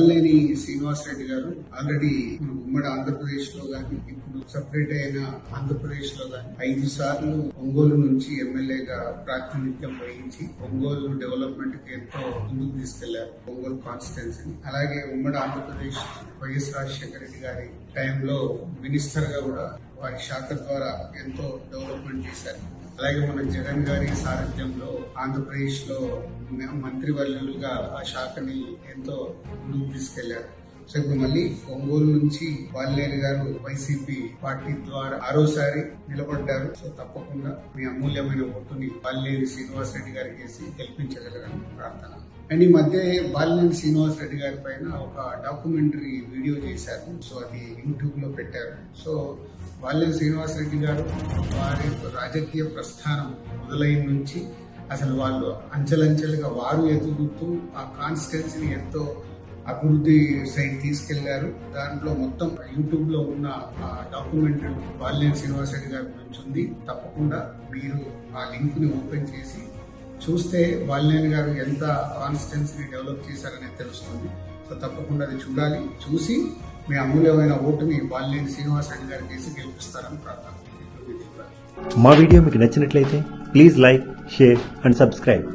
బాలినేని శ్రీనివాస్ రెడ్డి గారు ఆల్రెడీ ఉమ్మడి ఆంధ్రప్రదేశ్లో గాని ఇప్పుడు సపరేట్ అయిన ఆంధ్రప్రదేశ్లో గాని ఐదు సార్లు ఒంగోలు నుంచి ఎమ్మెల్యేగా ప్రాతినిధ్యం వహించి ఒంగోలు డెవలప్మెంట్కి ఎంతో ముందుకు తీసుకెళ్ళారు ఒంగోలు కాన్స్టిట్యున్సీని అలాగే ఉమ్మడి ఆంధ్రప్రదేశ్ వైఎస్ రాజశేఖర రెడ్డి గారి టైంలో మినిస్టర్గా కూడా వారి శాఖ ద్వారా ఎంతో డెవలప్మెంట్ చేశారు. అలాగే మన జగన్ గారి సారథ్యంలో ఆంధ్రప్రదేశ్లో మంత్రివర్యులుగా ఆ శాఖని ఎంతో ముందుకు తీసుకెళ్ళారు. సో ఇప్పుడు మళ్ళీ ఒంగోలు నుంచి బాలినేని గారు వైసీపీ పార్టీ ద్వారా ఆరోసారి నిలబడ్డారు. సో తప్పకుండా మీ అమూల్యమైన ఓటుని బాలినేని శ్రీనివాస్ రెడ్డి గారికి వేసి గెలిపించగలరని ప్రార్థన. అండ్ ఈ మధ్య బాలినేని శ్రీనివాస్ రెడ్డి గారి పైన ఒక డాక్యుమెంటరీ వీడియో చేశారు. సో అది యూట్యూబ్లో పెట్టారు. సో బాలినేని శ్రీనివాస్ రెడ్డి గారు వారి రాజకీయ ప్రస్థానం మొదలైన నుంచి అసలు వాళ్ళు అంచెలంచెలుగా వారు ఎదుగుతూ ఆ కాన్స్టిట్యున్సీని ఎంతో అభివృద్ధి సైడ్ తీసుకెళ్ళారు. దాంట్లో మొత్తం యూట్యూబ్లో ఉన్న డాక్యుమెంటరీ బాలినేని శ్రీనివాస్ రెడ్డి గారి గురించి ఉంది. తప్పకుండా మీరు ఆ లింక్ని ఓపెన్ చేసి చూస్తే బాలినేని గారు ఎంత కాన్స్టిట్యున్సీని డెవలప్ చేశారనేది తెలుస్తుంది. సో తప్పకుండా అది చూడాలి. చూసి మీ అమూల్యమైన ఓటుని బాలినేని శ్రీనివాస్ రెడ్డి గారికి వేసి గెలిపిస్తారని ప్రార్థన. మా వీడియో మీకు నచ్చినట్లయితే please like share and subscribe.